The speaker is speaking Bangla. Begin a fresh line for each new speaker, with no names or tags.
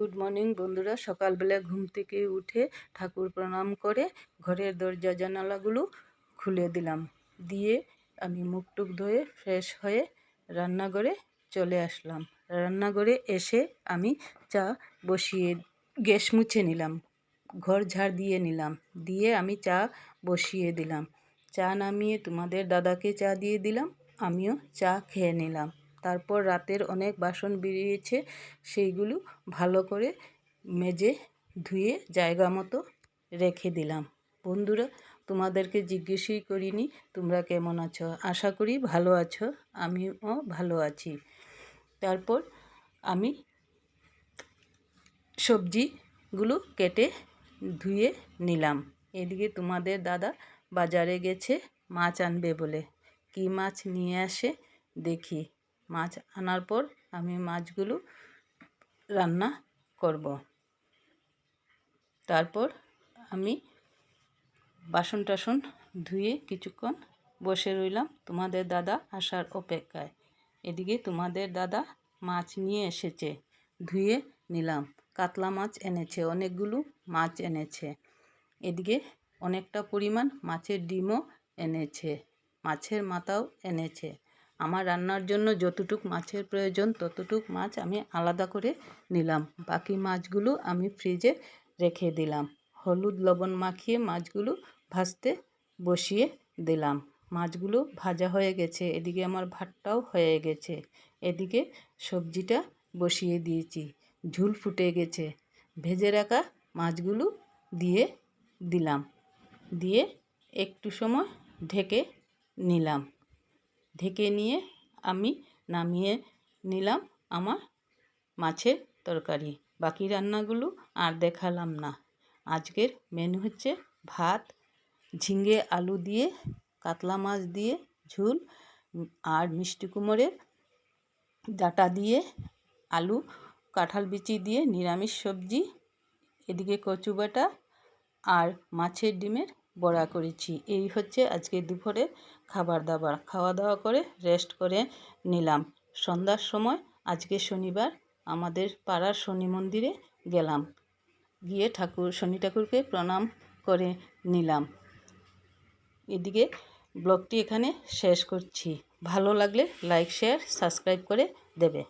গুড মর্নিং বন্ধুরা। সকালবেলা ঘুম থেকে উঠে ঠাকুর প্রণাম করে ঘরের দরজা জানালাগুলো খুলে দিলাম। দিয়ে আমি মুখ টুক ধুয়ে ফ্রেশ হয়ে রান্নাঘরে চলে আসলাম। রান্নাঘরে এসে আমি চা বসিয়ে গ্যাস মুছে নিলাম, ঘর ঝাড় দিয়ে নিলাম, দিয়ে আমি চা বসিয়ে দিলাম। চা নামিয়ে তোমাদের দাদাকে চা দিয়ে দিলাম, আমিও চা খেয়ে নিলাম। তারপর রাতের অনেক বাসন বেরিয়েছে, সেইগুলো ভালো করে মেজে ধুয়ে জায়গা মতো রেখে দিলাম। বন্ধুরা, তোমাদেরকে জিজ্ঞেসই করিনি তোমরা কেমন আছো? আশা করি ভালো আছো, আমিও ভালো আছি। তারপর আমি সবজিগুলো কেটে ধুয়ে নিলাম। এদিকে তোমাদের দাদা বাজারে গেছে, মাছ আনবে বলে। কি মাছ নিয়ে আসে দেখি। মাছ আনার পর আমি মাছগুলো রান্না করব। তারপর আমি বাসন টাসন ধুয়ে কিছুক্ষণ বসে রইলাম তোমাদের দাদা আসার অপেক্ষায়। এদিকে তোমাদের দাদা মাছ নিয়ে এসেছে, ধুয়ে নিলাম। কাতলা মাছ এনেছে, অনেকগুলো মাছ এনেছে। এদিকে অনেকটা পরিমাণ মাছের ডিমও এনেছে, মাছের মাথাও এনেছে। আমার রান্নার জন্য যতটুক মাছের প্রয়োজন, ততটুক মাছ আমি আলাদা করে নিলাম। বাকি মাছগুলো আমি ফ্রিজে রেখে দিলাম। হলুদ লবণ মাখিয়ে মাছগুলো ভাজতে বসিয়ে দিলাম। মাছগুলো ভাজা হয়ে গেছে। এদিকে আমার ভাতটাও হয়ে গেছে। এদিকে সবজিটা বসিয়ে দিয়েছি। ঝুল ফুটে গেছে। ভেজে রাখা মাছগুলো দিয়ে দিলাম। দিয়ে একটু সময় ঢেকে নিলাম। ঢেকে নিয়ে আমি নামিয়ে নিলাম আমার মাছের তরকারি। বাকি রান্নাগুলো আর দেখালাম না। আজকের মেনু হচ্ছে ভাত, ঝিঙে আলু দিয়ে, কাতলা মাছ দিয়ে, ঝুল আর মিষ্টি কুমড়ের ডাটা দিয়ে, আলু, কাঁঠাল বিচি দিয়ে, নিরামিষ সবজি, এদিকে কচু বাটা আর মাছের ডিমের বড়া করেছি। এই হচ্ছে আজকে দুপুরে খাবার দাবার খাওয়া দাওয়া করে রেস্ট করে নিলাম। সন্ধ্যার সময় আজকে শনিবার, আমাদের পাড়ার শনি মন্দিরে গেলাম। গিয়ে ঠাকুর, শনি ঠাকুরকে প্রণাম করে নিলাম। এদিকে ব্লগটি এখানে শেষ করছি। ভালো লাগলে লাইক শেয়ার সাবস্ক্রাইব করে দেবে।